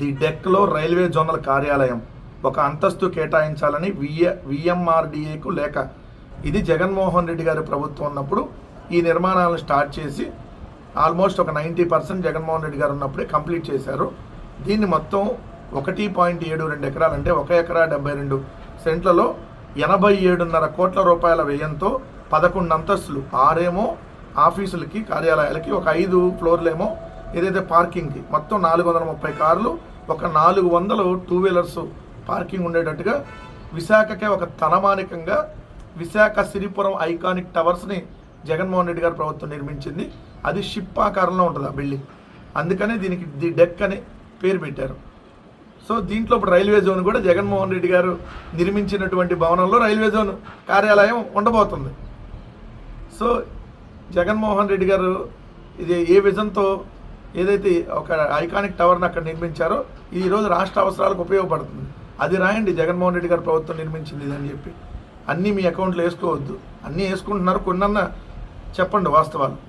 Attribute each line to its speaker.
Speaker 1: The డెక్లో railway zonal కార్యాలయం. ఒక అంతస్తు కేటాయించాలని విఎ విఎంఆర్డిఏకు లేఖ. ఇది జగన్మోహన్ రెడ్డి గారి ప్రభుత్వం ఉన్నప్పుడు ఈ నిర్మాణాలను స్టార్ట్ చేసి ఆల్మోస్ట్ ఒక నైంటీ పర్సెంట్ జగన్మోహన్ రెడ్డి గారు ఉన్నప్పుడే కంప్లీట్ చేశారు. దీన్ని మొత్తం ఒకటి పాయింట్ ఏడు రెండు ఎకరాలు అంటే ఒక ఎకరా డెబ్బై రెండు సెంట్లలో ఎనభై ఏడున్నర కోట్ల రూపాయల వ్యయంతో పదకొండు అంతస్తులు. ఆరేమో ఆఫీసులకి కార్యాలయాలకి ఒక ఐదు ఫ్లోర్లేమో ఏదైతే పార్కింగ్కి మొత్తం నాలుగు వందల ముప్పై కార్లు ఒక నాలుగు వందలు టూ వీలర్స్ పార్కింగ్ ఉండేటట్టుగా విశాఖకే ఒక తనమానికంగా విశాఖ సిరిపురం ఐకానిక్ టవర్స్ని జగన్మోహన్ రెడ్డి గారు ప్రభుత్వం నిర్మించింది. అది షిప్ ఆకారంలో ఉంటుంది ఆ బిల్డింగ్. అందుకనే దీనికి ది డెక్ అని పేరు పెట్టారు. సో దీంట్లో ఇప్పుడు రైల్వే జోన్ కూడా జగన్మోహన్ రెడ్డి గారు నిర్మించినటువంటి భవనంలో రైల్వే జోన్ కార్యాలయం ఉండబోతుంది. సో జగన్మోహన్ రెడ్డి గారు ఇది ఏ విజన్తో ఏదైతే ఒక ఐకానిక్ టవర్ని అక్కడ నిర్మించారో ఇది ఈరోజు రాష్ట్ర అవసరాలకు ఉపయోగపడుతుంది. అది రాయండి. జగన్మోహన్ రెడ్డి గారు ప్రభుత్వం నిర్మించింది ఇది అని చెప్పి. అన్నీ మీ అకౌంట్లో వేసుకోవద్దు. అన్నీ వేసుకుంటున్నారు. కొన్నన్నా చెప్పండి వాస్తవాలు.